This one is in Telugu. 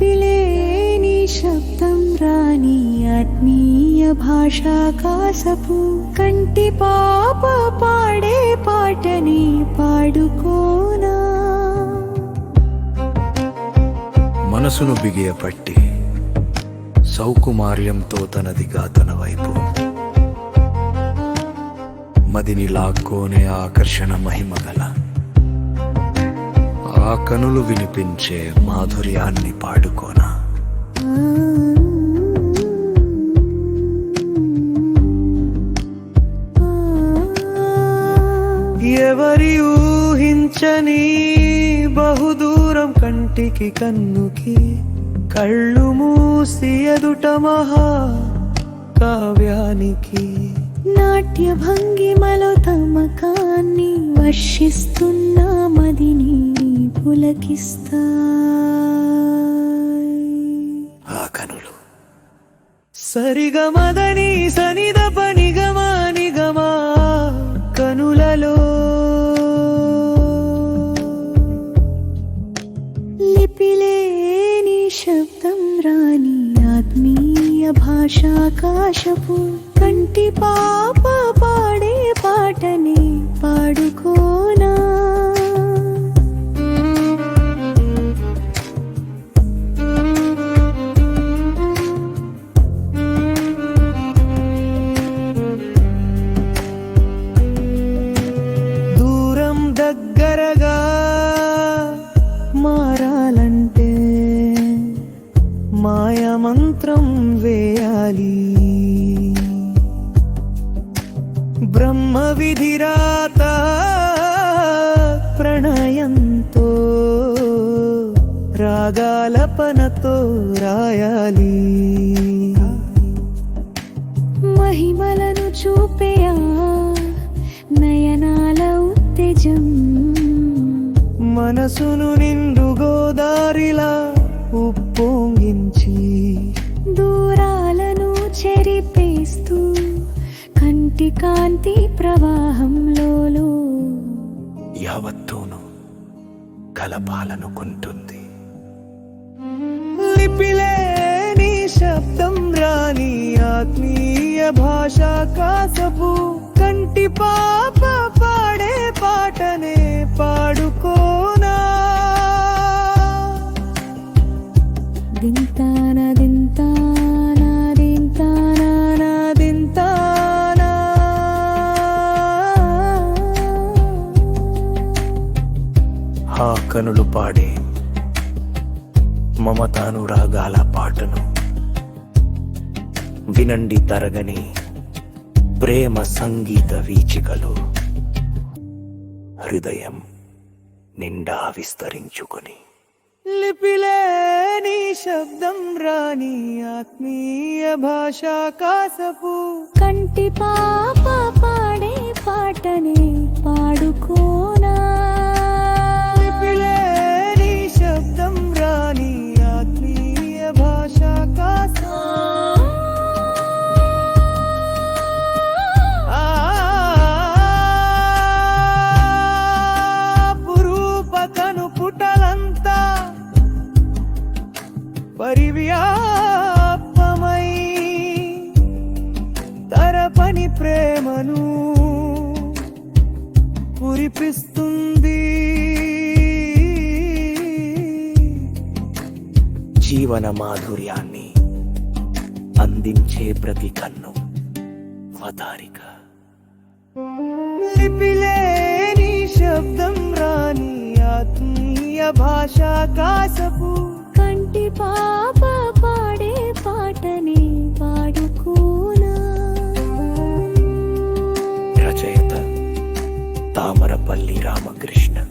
పిలేని శబ్దం రాని ఆత్మీయ భాషాకాశపు కంటి పాప పాడే పాటని పాడుకోనా. మనసును బిగియపట్టి సౌకుమార్యంతో తనదిగా తన వైపు. మదిని లాక్కోనే ఆకర్షణ మహిమగల ఆ కనులు వినిపించే మాధుర్యాన్ని పాడుకోనా? ఎవరి ఊహించని బహుదూరం కంటికి కన్నుకి కళ్ళు మూసి ఎదుట మహా కావ్యానికి. నాట్య భంగిమలో తమకాన్ని వర్షిస్తున్న మదిని పులకిస్తా ఆ కనులు. సరిగమదని సనిద పనిగమా నిగమా కనులలో. లిపిలేని శబ్దం రాని ఆత్మీయ భాషాకాశపు కంటి పాప పాడే పాటని పాడుకోనా బ్రహ్మ విధిరాత ప్రణయంతో రాగాలపనతో రాయాలి. మహిమలను చూపేయా నయనాల ఉత్తేజం. మనసును కాంతి ప్రవాహంలో యావత్తూను కలపాలనుకుంటుంది. లిపిలేని శబ్దం రాని ఆత్మీయ భాషా కాసపు కంటి పాప పాడే పాటనే పాడుకోనా. దింతాన దింతాన కనులు పాడే మమతానురాగాల పాటను వినండి తరగని ప్రేమ సంగీత వీచికలు. హృదయం నిండా విస్తరించుకొని. లిపిలేని శబ్దం రాని ఆత్మీయ భాషా కాసపు. కంటి పాప పాడే పాటనే జీవన మాధుర్యాన్ని అందించే ప్రతి కన్ను అవతారిక లిపిలేని శబ్దం రాని ఆత్మీయ భాష కాసపు. కంటి పాప పాడే పాటని పాడుకోనా. రచయిత తామరపల్లి రామకృష్ణ.